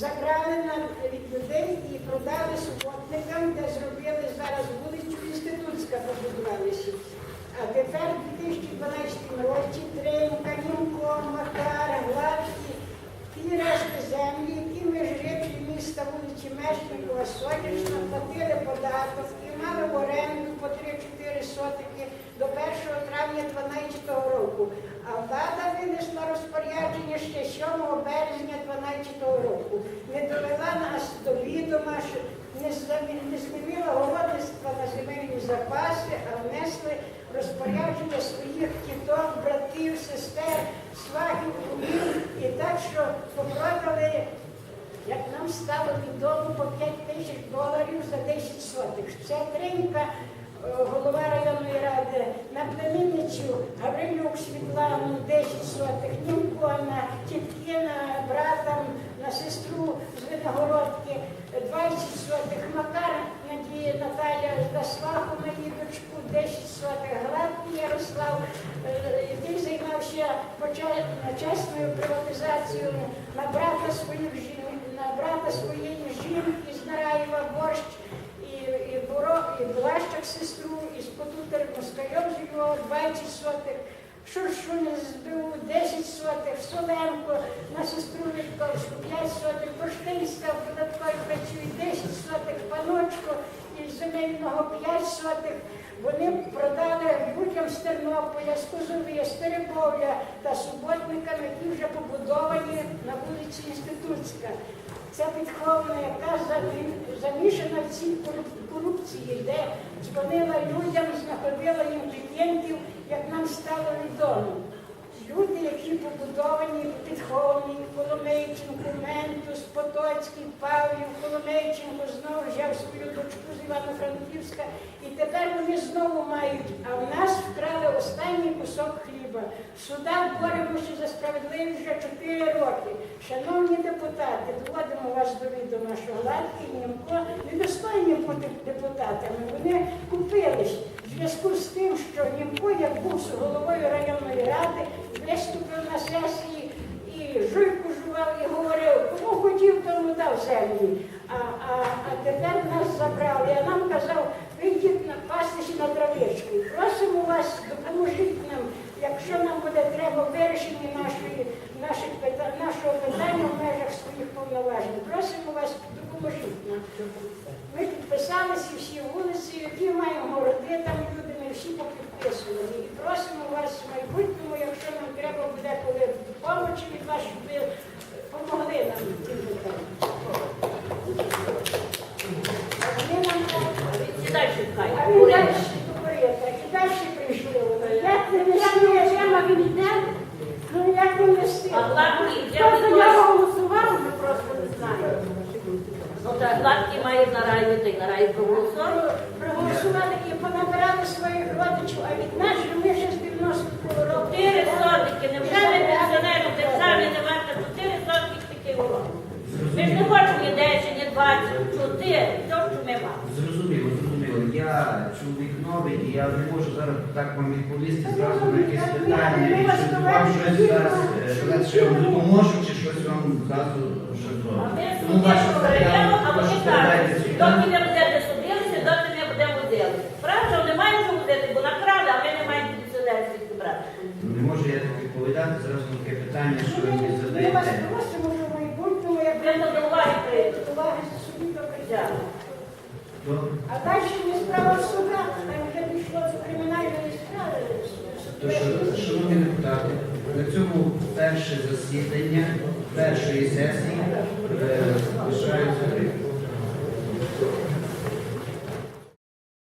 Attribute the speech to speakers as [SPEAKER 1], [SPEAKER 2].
[SPEAKER 1] забрали на, від людей і продали суботникам, де зробили зараз вулицю Інститутська побудувалися. А тепер у 2012 році Тренька, Німко, Макар, Гладкий, ті решти землі, які ми жителі міста вулиці Мешникова, Сонячна, платили податок і мали в оренду по 3-4 сотики до 1 травня 2012 року. А влада винесла розпорядження ще 7 березня 2012 року. Не довела нас до відома, що не змі- не змінила городництва на земельні запаси, а внесли розпорядження своїх тіток, братів, сестер, свахів, кумів. І так, що попродали, як нам стало відомо, по 5 тисяч доларів за 10 сотих. Це тринька, е, голова на племінницю Гаврилюк Світлану 10 сотих, Німко на тітки, на брата, на сестру з Виногородки 20 сотих, Макар Надія Наталя на її дочку 10 сотих, Гладкий Ярослав, е, який займався поча- чесною приватизацією на брата своїх жін, на брата своєї жінки з Нараєва борщ і, і, Боро, і Блащак сестру, і Спотутер Москальов з його 20 сотих. Шуршуня з 10 сотих, Соленко на сестру Вітковську 5 сотих, Поштинська в податковій працює 10 сотих, Паночко із земельного 5 сотих. Вони продали людям з Тернополя, з Козові, з Теребовля та суботникам, які вже побудовані на вулиці Інститутська. Ця підхована, яка замішана в цій корупції, де дзвонила людям, знаходила їм клієнтів, як нам стало відомо. Люди, які побудовані, підховані, Коломейченко, Ментус, Потоцький, Павлів, Коломейченко знову взяв свою дочку з Івано-Франківська, і тепер вони знову мають, а в нас вкрали останній кусок хліба. В судах боремося за справедливість вже 4 роки. Шановні депутати, доводимо вас до відома, що Гладкий Німко недостойні бути депутатами. Вони купились в зв'язку з тим, що Німко, як був з головою районної ради, виступив на сесії і жуйку жував і говорив, кому хотів, тому дав землі. А, а, а тепер нас забрали. А нам казав, вийдіть на пастися на травичку. Просимо вас, допоможіть нам, якщо нам буде треба вирішення нашої, наших нашого питання в межах своїх повноважень. Просимо вас, допоможіть нам. Ми підписалися всі вулиці, городи, там люди ми всі попідписували. І просимо вас в майбутньому, якщо нам треба буде коли допомогти від вас, щоб ви допомогли нам
[SPEAKER 2] далі шукай.
[SPEAKER 1] а він далі говорив, так і далі прийшли вони. Як не вести,
[SPEAKER 3] він йде,
[SPEAKER 1] ну як не вести?
[SPEAKER 3] Хто
[SPEAKER 2] я
[SPEAKER 3] за нього голосував, ми просто не знаємо.
[SPEAKER 2] Ну так, гладкий має на райві, та й на райві проголосував.
[SPEAKER 1] Проголосували і понабирали своїх родичів, а від нас же ми ще з 90-го року.
[SPEAKER 2] Чотири сотики, невже ми пенсіонери в державі не варто чотири сотки таких уроків? Ми ж не хочемо ні 10, ні 20, чотири, то, що ми маємо.
[SPEAKER 4] Зрозуміло, зрозуміло. Я чоловік новий, і я не можу зараз так вам відповісти зразу на якісь питання, і щоб вам щось зараз е, сказати, що я вам допоможу, чи щось вам зразу щось
[SPEAKER 2] ми
[SPEAKER 4] Тому ваша
[SPEAKER 2] говоримо, Не
[SPEAKER 4] можу я так відповідати на таке питання, що ви мені
[SPEAKER 1] Ми вас
[SPEAKER 4] задаєте.
[SPEAKER 1] просимо, в майбутньому, як
[SPEAKER 2] Ви до уваги прийдете.
[SPEAKER 1] собі до.
[SPEAKER 4] Добре.
[SPEAKER 1] А далі не справа в судах, там вже пішло до кримінальної справи.
[SPEAKER 4] То що, шановні депутати, на цьому перше засідання першої сесії е, лишаються